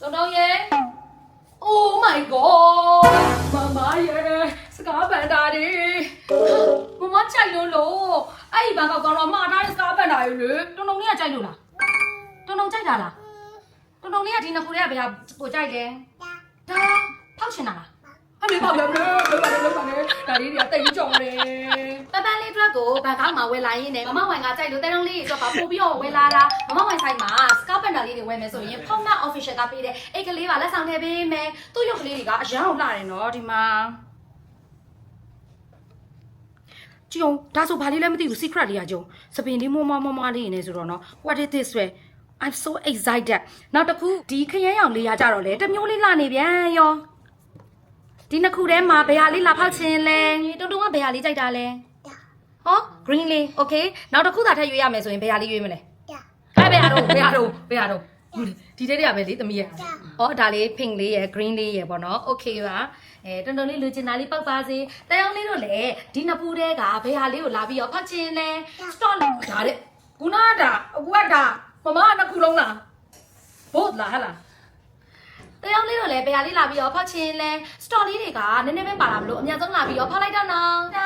တော်တော်ရဲ့ Oh my god မမရဲ့စကားပန်တာတွေမမချိုက်လို့လို့အဲ့ဒီဘန်ကောက်ကောင်တော့မှားထားတဲ့စကားပန်တာတွေလေတုံတုံလေးကကြိုက်လို့လားတုံတုံကြိုက်တာလားတုံတုံလေးကဒီနှစ်ခုတည်းကဘယ်ဟာပိုကြိုက်လဲဒါဖောက်ချင်တာလားအမေပေါက်ရမလို့လောက်ပါနဲ့လောက်ပါနဲ့ဒါလေးတွေကတိတ်ကြောင်တယ်ပပန်းလေးအတွက်ကိုဘန်ကောက်မှာဝယ်လာရင်းနဲ့မမဝိုင်ကကြိုက်လို့တဲတုံးလေးအတွက်ပါပို့ပြီးတော့ဝယ်လာတာမမဝိုင်ဆိုင်မှာစကားပန် တာလေးတွေဝယ်မယ်ဆိုရင်ဖုန်းက official ကပေးတဲ့အိတ်ကလေးပါလက်ဆောင်ထည့်ပေးမယ်သူ့ရုပ်ကလေးတွေကအရန်အောင်လှတယ်နော်ဒီမှာကြည့်အောင်ဒါဆိုဘာလေးလဲမသိဘူး secret လေးอ่ะကြုံစပင်လေးမွမမမလေးနေဆိုတော့နော် what is this way I'm so excited နောက်တစ်ခုဒီခရမ်းရောင်လေးရကြတော့လေတစ်မျိုးလေးလှနေပြန်ရောဒီနှစ်ခုထဲမှာဘယ်ဟာလေးလာဖောက်ခြင်းလဲတုံတုံကဘယ်ဟာလေးကြိုက်တာလဲဟော green လေး okay နောက်တစ်ခုသာထပ်ရွေးရမယ်ဆိုရင်ဘယ်ဟာလေးရွေးမလဲ အဲ့ဘယ်ဟာတော့ဘယ်ဟာတော့ဘယ်ဟာတော့ဒီတဲ့တွေကပဲလေသမီးရဲ့ဟောဒါလေး pink လေးရယ် green လေးရယ်ပေါ့နော် okay ပါအဲတုံတုံလေးလူချင်တာလေးပောက်ပါစေတယောက်လေးတို့လည်းဒီနှစ်ပူးတဲကဘယ်ဟာလေးကိုလာပြီးတော့ဖောက်ခြင်းလဲ stop ဒါတဲ့ခုနကဒါအခုကဒါမမကနှစ်ခုလုံးလားဘုတ်လားဟဟလားတယောက်လေးတော့လည်းဘယ်ဟာလေးလာပြီးတော့ဖောက်ချင်းလဲစတော်လေးတွေကနည်းနည်းပဲပါလာမလို့အများဆုံးလာပြီးတော့ဖောက်လိုက်တော့နော်ဒါ